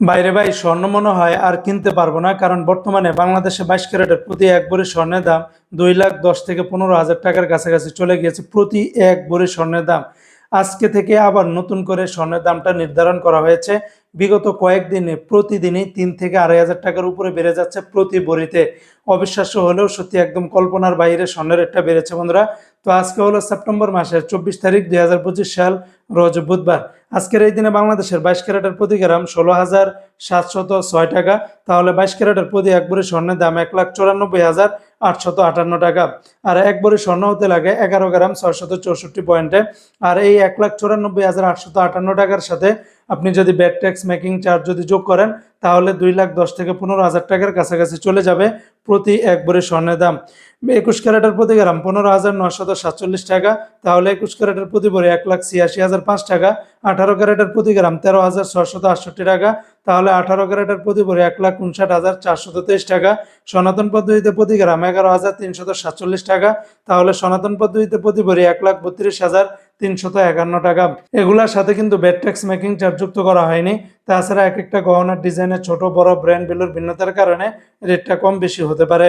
বাইরে ভাই, স্বর্ণ মনে হয় আর কিনতে পারব না, কারণ বর্তমানে বাংলাদেশে বাইশ ক্যারেটের প্রতি এক ভরি স্বর্ণের দাম দুই লাখ দশ থেকে পনেরো হাজার টাকার কাছাকাছি চলে গিয়েছে প্রতি এক ভরি স্বর্ণের দাম। আজকে থেকে আবার নতুন করে স্বর্ণের দামটা নির্ধারণ করা হয়েছে। বিগত কয়েকদিনে প্রতিদিনই তিন থেকে আড়াই হাজার টাকার উপরে বেড়ে যাচ্ছে প্রতি ভরিতে। অবিশ্বাস্য হলেও সত্যি একদম কল্পনার বাইরে স্বর্ণের রেটটা বেড়েছে বন্ধুরা। তো আজকে হলো সেপ্টেম্বর মাসের চব্বিশ তারিখ দুই হাজার পঁচিশ সাল, রোজ বুধবার। আজকের এই দিনে বাংলাদেশের বাইশ ক্যারেটের প্রতি গ্রাম ষোলো হাজার সাতশত ছয় টাকা। তাহলে বাইশ ক্যারেটের প্রতি এক ভরি স্বর্ণের দাম এক লাখ চুরানব্বই হাজার আটশত আটান্ন টাকা। আর এক ভরি স্বর্ণ হতে লাগে এগারো গ্রাম ছয়শত চৌষট্টি পয়েন্টে। আর এই এক লাখ চুরানব্বই হাজার আটশত আটান্ন টাকার সাথে আপনি যদি ব্যাট ট্যাক্স মেকিং চার্জ যদি যোগ করেন, তাহলে দুই লাখ দশ থেকে পনেরো হাজার টাকার কাছাকাছি চলে যাবে প্রতি এক ভরি স্বর্ণের দাম। একুশ ক্যারেটের প্রতি গ্রাম পনেরো হাজার নশত সাতচল্লিশ টাকা, তাহলে একুশ ক্যারেটের প্রতি ভরি এক লাখ ছিয়াশি হাজার পাঁচ টাকা। আঠারো ক্যারেটের প্রতি গ্রাম তেরো হাজার ছশত আটষট্টি টাকা, তাহলে আঠারো ক্যারেটের প্রতি ভরি এক লাখ উনষাট হাজার চারশত তেইশ টাকা। সনাতন পদ্ধতিতে প্রতি গ্রাম এগারো হাজার তিনশত সাতচল্লিশ টাকা, তাহলে সনাতন পদ্ধতিতে প্রতি ভরি এক লাখ বত্রিশ হাজার তিনশত একান্ন টাকা। এগুলার সাথে কিন্তু ব্যাট ট্যাক্স মেকিং চার্জ যুক্ত করা হয়নি। তাছাড়া এক একটা গহনার ডিজাইনের ছোট, বড় ব্র্যান্ড ভ্যালুর ভিন্নতার কারণে রেটটা কম বেশি হতে পারে।